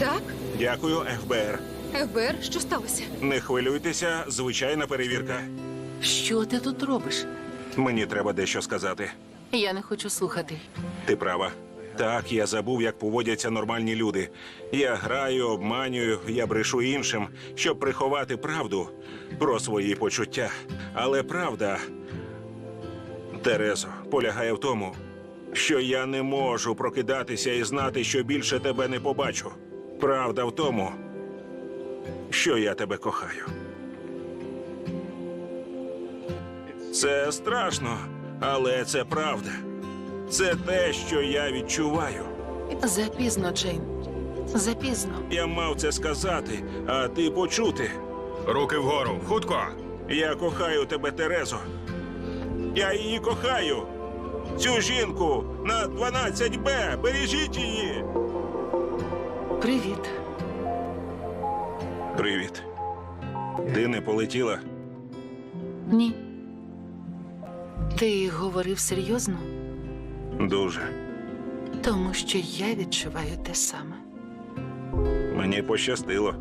Так, Дякую, ФБР. ФБР, що сталося? Не хвилюйтеся, звичайна перевірка. Що ти тут робиш? Мені треба дещо сказати. Я не хочу слухати. Ти права. Так, я забув, як поводяться нормальні люди. Я граю, обманюю, я брешу іншим, щоб приховати правду про свої почуття. Але правда, Терезо, полягає в тому, що я не можу прокидатися і знати, що більше тебе не побачу. Правда в тому, що я тебе кохаю. Це страшно, але це правда. Це те, що я відчуваю. Запізно, Джейн. Запізно. Я мав це сказати, а ти почути. Руки вгору, хутко. Я кохаю тебе, Терезо. Я її кохаю. Цю жінку на 12Б. Бережіть її. Привіт. Привіт. Ти не полетіла? Ні. Ти говорив серйозно, Дуже. тому що я відчуваю те саме. Мені пощастило.